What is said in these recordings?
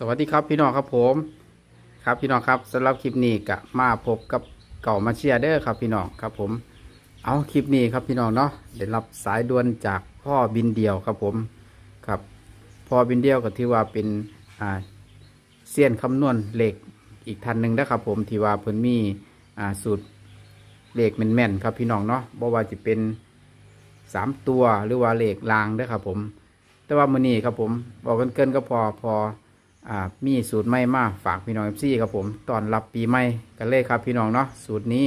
สวัสดีครับพี่น้องครับผม ครับพี่น้องครับสำหรับคลิปนี้ก็มาพบกับเก่ามาเชียร์เด้อครับพี่น้องครับผม เอาคลิปนี้ครับพี่น้องเนาะได้รับสายด่วนจากพ่อบินเดียวครับผมครับพ่อบินเดียวก็ถือว่าเป็นอ่าเซียนคำนวณเหลขอีกท่านหนึ่งนะครับผมที่ว่าเพิ่นมีอ่าสูตรเหลขแม่นๆครับพี่น้องเนาะบ่ว่าจะเป็นสามตัวหรือว่าเหลขลางเด้อครับผม แต่ว่ามื้อนี้ครับผมบอกกันเกินก็พอพอ อ่ามีสูตรใหม่มาฝากพี่น้องเอฟซีครับผมตอนรับปีใหม่กันเลยครับพี่น้องเนาะสูตรนี้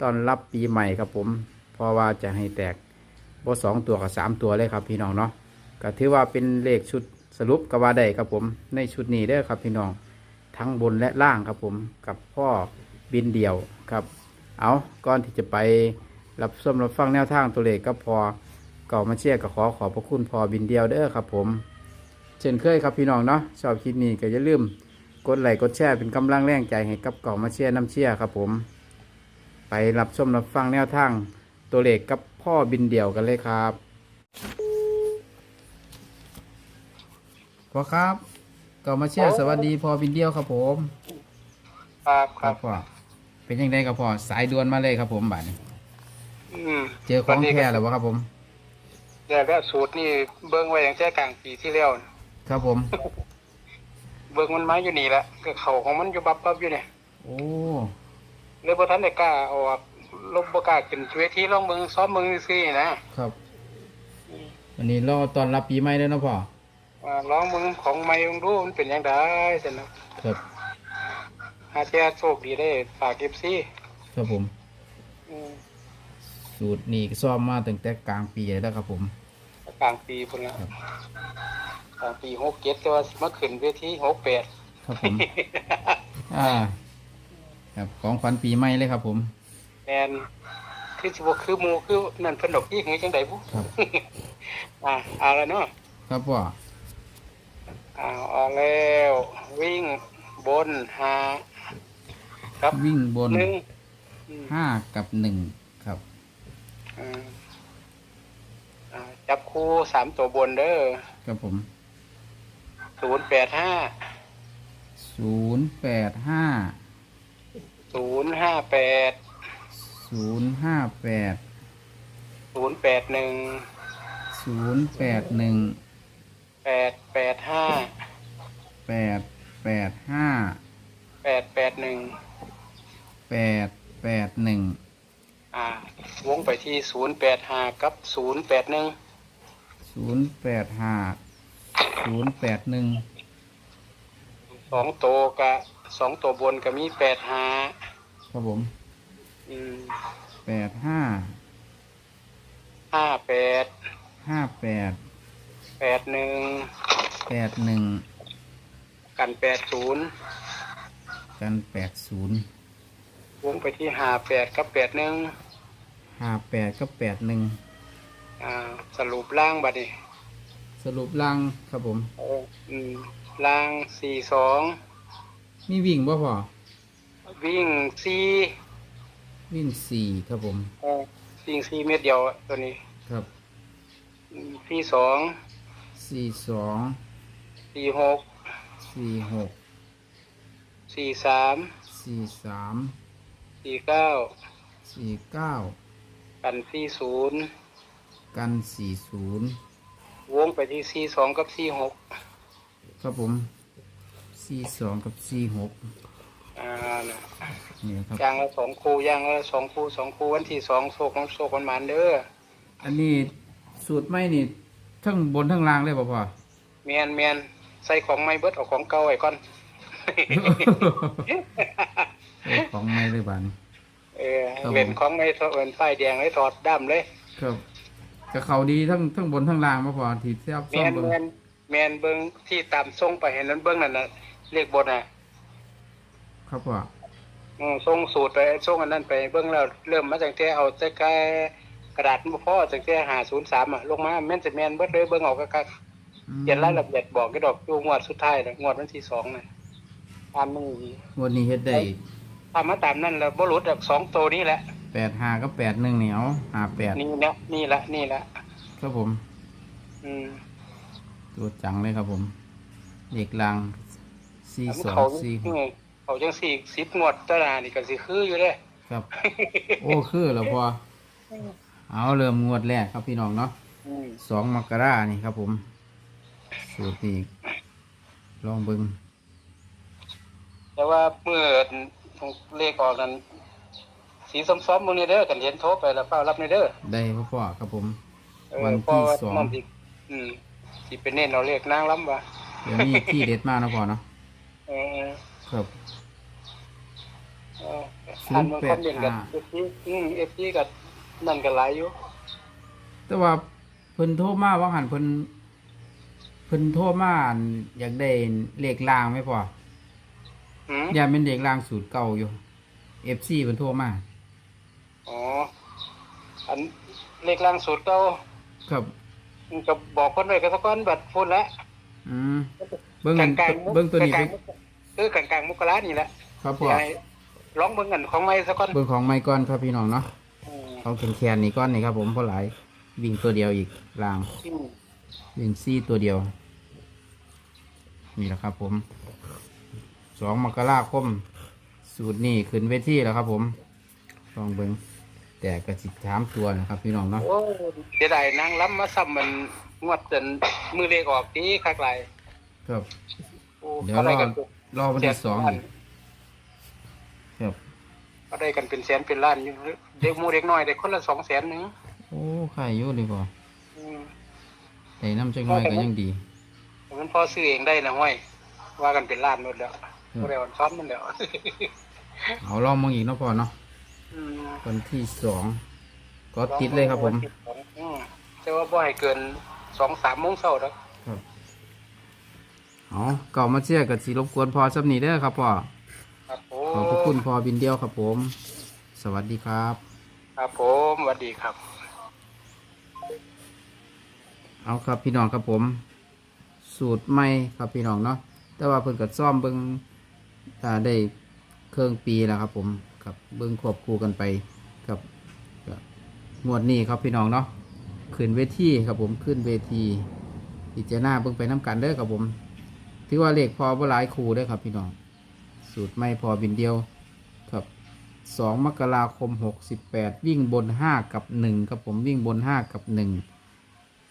ตอนรับปีใหม่ครับผม เพราะว่าจะให้แตกบสองตัวกับสามตัวเลยครับพี่น้องเนาะก็ถือว่าเป็นเลขชุดสรุปกว่าได้ครับผมในชุดนี้เด้อครับพี่น้องทั้งบนและล่างครับผมกับพ่อบินเดี่ยวครับ เอาก่อนที่จะไปรับชมรับฟังแนวทางตัวเลขก็พอก่อมาเชียร์ก็ขอขอบพระคุณพอบินเดียวเด้อครับผม เช่นเคยครับพี่น้องเนาะชอบคลิปนี้ก็อย่าลืมกดไลค์กดแชร์เป็นกำลังแรงใจให้กับเก่ามาเชียร์น้ำเชียร์ครับผม ไปรับชมรับฟังแนวทางตัวเลขกับพ่อบินเดี่ยวกันเลยครับพ่อครับเก่ามาเชียร์สวัสดีพ่อบินเดี่ยวครับผม ครับครับพ่อเป็นยังไงครับพ่อสายด่วนมาเลยครับผมบัดนี้อืมเจอของแท้แล้ววะครับผมเดี๋ยวแล้วสูตรนี่เบิ้งไว้อย่างแค่กลางปีที่แล้วน่ะ ครับผม เบิ้งมันมาอยู่นี่แหละก็เขาของมันอยู่บับบับอยู่เนี่ยโอ้เลยพอท่านได้กล้าเอาออกลบบ่กล้าขึ้นเวทีลองเบิ้งซ้อมเบิ้งซื่อๆนะครับวันนี้รอตอนรับปีใหม่ด้วยเนาะพ่ออ่าลองเบิ้งของใหม่ลองดูมันเป็นยังไงเสร็จแล้วครับหาเจ้าโชคดีได้ฝากเอฟซีครับผม อืมสูตรนี้ก็ซ่อมมาตั้งแต่กลางปีแล้วครับผม กลางปีพุ่นละ กลางปีหกเจ็ดแต่ว่ามาขึ้นเวทีหกแปด ครับผม อ่า ครับของขวัญปีใหม่เลยครับผมแอนคือสิบ่คือหมูคือนั่นเพิ่นดอกที่หึงจังไดบุครับ อ่าเอาแล้วเนาะครับพ่อเอาเอาแล้ว วิ่งบนหา ครับ วิ่งบนหนึ่งอืมห้ากับหนึ่งครับ อ่าอ่าจับคู่สามตัวบนเด้อ ครับผม ศูนย์แปดห้าศูนย์แปดห้าศูนย์ห้าแปดศูนย์ห้าแปดศูนย์แปดหนึ่งศูนย์แปดหนึ่งแปดแปดห้าแปดแปดห้าแปดแปดหนึ่งแปดแปดหนึ่งอ่าวงไปที่ศูนย์แปดห้ากับศูนย์แปดหนึ่งศูนย์แปดห้า ศูนย์แปดหนึ่งสองตัวกะสองตัวบนก็มีแปดห้าครับผมอืมแปดห้าห้าแปดห้าแปดแปดหนึ่งแปดหนึ่งกันแปดศูนย์กันแปดศูนย์วงไปที่ห้าแปดกับแปดหนึ่งห้าแปดก็แปดหนึ่งอ่าสรุปล่างบัดนี้ สรุปล่างครับผม เอออืมล่างสี่สองมีวิ่งบ่พอวิ่งสี่วิ่งสี่ครับผม เออวิ่งสี่เมตรเดียวอะตัวนี้ครับอืมสี่สองสี่สองสี่หกสี่หกสี่สามสี่สามสี่เก้าสี่เก้ากันสี่ศูนย์กันสี่ศูนย์ วงไปที่สี่สองกับสี่หกครับผมสี่สองกับสี่หกอ่าน่ะนี่นะครับ ย่างละสองคู่ย่างละสองคู่สองคู่วันที่สองโศกของโศกวันหมานเด้ออันนี้สูตรไม่นี่ทั้งบนทั้งล่างเลยบ่พอเมียนเมียนใส่ของไม่เบิดเอาของเก่าไว้ก่อน เอ้ยของไม่เลยบานเออครับผมเล่นของไม่เล่นไฟแดงเลยถอดด้ามเลย ครับ ก็เขาดีทั้งทั้งบนทั้งล่างบ่พอที่เทียบแมซ่อมนเบิ่งแมนแมนเบิ้งที่ตามส่งไปเห็นนั้นเบิ้งนั่นน่ะเลขบนน่ะครับพ่ออืมส่งสูตรไปส่งอันนั้นไปเบิ้งแล้วเริ่มมาจากแต่เอาแต่แค่กระดาษบ่พอจากแต่หาศูนย์สามอะลงมาแม่นจะแมนเบิดเลยเบิ้งเออกก็อืมเขียนรายละเอียดบอกก็ดอกอยู่งวดสุดท้ายน่ะงวดวันที่สองน่ะตามมือวันนี้เฮ็ดได้ ทำมาตามนั่นแล้วบ่หลุดจากสองตัวนี้แหละ แปดห้าก็แปดหนึ่งเหนียวห้าแปดนี่นะนี่ละนี่ละครับผม อืมตัวจังเลยครับผมเด็กลางสี่มันสองเขาสี่หอืกมเขาจังสี่สิบงวดตะนานี่ก็สิคืออยู่เด้ครับ โอ้คือแล้วพอเอาเริ่มงวดแรกครับพี่น้องเนาะอืมสองมกรานี่ครับผม สูตรนี้ลองเบิงแต่ว่าเมื่อเลขออกนั้น สีซ้อมๆมึงนี่เด้อกันเห็นโทรไปแล้วเฝ้ารับนี่เด้อได้พ่อพ่อครับผม เออวันที่เพราะว่าสองมันสิอืมสิเป็นเน้นเอาเลขนางล้ำว่ะเดี๋ยวนี้ที่เด็ดมากนะพ่อเนาะเออครับ เอออ่านมันคอมเมนต์กัน085เอฟซีอืมเอฟซีกับนั่นกันหลายอยู่แต่ว่าเพิ่นโทรมาว่าหันเพิ่นเพิ่นโทรมาอันอยากได้เลขล่างไหมพ่ออืม อยากเป็นเลขล่างสูตรเก่าอยู่ FC เพิ่นโทรมา อ๋อ อันเลขล่างสุดเก็ครับก็บอกคนไว้ก็สักคนบัดพูดแล้วอืมเบิ่งกอัลานงกลางๆเบิ่งตัวนี้กไปลางๆคือกลางกลางๆมุกรานี่แหละครับพ่อยายร้องเบิ่งกันของไม่สักคนเบิ่งของไม้ก้อนครับพี่น้องเนาะอืมของแขนๆนี่ก้อนนี่ครับ ผมเพราะหลายวิ่งตัวเดียวอีกล่างอืมวิ่งซี่ตัวเดียว นี่แหละครับ ผมสองมกราคมสูตรนี่ขึ้นเวทีแล้วครับ ผมลองเบิง แต่กระสิถามตัวนะครับ พี่น้องเนาะโอ้เสียดายนางล้ำมาซ้ำมันงวดจนมือเลขออกดีคักหลายครับ โอ้เดี๋ยวเขารได้อกันรอวันที่สองอีกครับเขาได้กันเป็นแสนเป็นล้านอยู่เด็กหมูเด็กน้อยได้คนละสองแสนหนึ่งโอ้ใครอยู่ดีกว่าอืมแต่น้ำจังน้อยก็ยังดีมันพอซื้อเองได้นะห้อยว่ากันเป็นล้านหมดแล้วบ่ได้อ่อนซ้อมมันแล้ว เอาลองมองอีกเนาะพอเนาะ อืมวันที่สองก็ติดเลยครับผม อืมแต่ว่าบ่ให้เกินสองสามโมงเช้าแล้วครับเอาเก่ามาเชียร์กับสีรบกวนพอสับนีเด้อครับพ่อ ครับผขอบพระคุณพอบินเดียวครับผม สวัสดีครับ ครับผมสวัสดีครับ เอาครับพี่น้องครับผม สูตรใหม่ครับพี่น้องเนาะแต่ว่าเพิ่นก็ซ่อมเบิ่งอ่าได้เครื่องปีแล้วครับผม ครับเบิ่งควบคู่กันไปกับกับงวดนี้ครับพี่น้องเนาะขึ้นเวทีครับผมขึ้นเวทีพิจารณาเบิ่งไปน้กันเด้อครับผม ถือว่าเลขพอบ่หลายคู่เด้อครับพี่น้อง สูตรไม่พอบินเดียวครับสองมกราคมหกสิบแปดวิ่งบนห้ากับหนึ่งครับผมวิ่งบนห้ากับหนึ่ง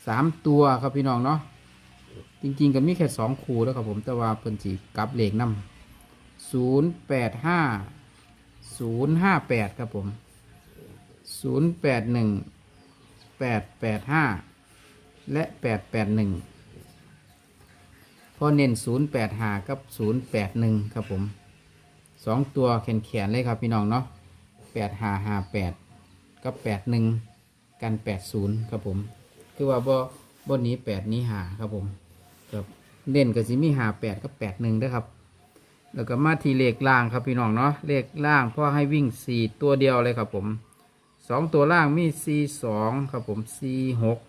สามตัวครับพี่น้องเนาะจริงๆก็มีแค่สองคู่แล้วครับผมแต่ว่าเพิ่นจีกลับเลขนำศูนย์แปดห้า ศูนย์ห้าแปดครับผมศูนย์แปดหนึ่งแปดแปดห้าและแปดแปดหนึ่งพอเน้นศูนย์แปดหากับศูนย์แปดหนึ่งครับผมสองตัวแขนแขนเลยครับพี่น้องเนาะแปดหาหาแปดกับแปดหนึ่งกันแปดศูนย์ครับผม คือว่าบ่บ่นี้แปดนี้หาครับผมครับเน้นก็สิมีหาแปดกับแปดหนึ่งด้วยครับ แล้วก็มาทีเลขล่างครับพี่น้องเนาะเลขล่างพ่อให้วิ่งสี่ตัวเดียวเลยครับผมสองตัวล่างมีสี่สองครับผมสี่หก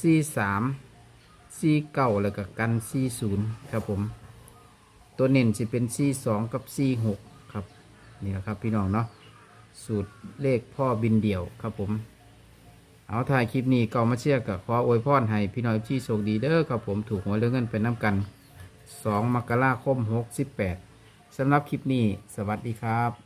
สี่สามซีเก้าแล้วก็กันซีศูนย์ครับผม ตัวเน้นจะเป็นซีสองกับซีหกครับนี่แหละครับพี่น้องเนาะสูตรเลขพ่อบินเดี่ยวครับผม เอาถ่ายคลิปนี้ก็มาเชียร์กับขออวยพรให้พี่น้อยที่โชคดีเด้อครับผมถูกหวยเรื่องเงินเป็นน้ำกัน 2 มกราคม 68สำหรับคลิปนี้ สวัสดีครับ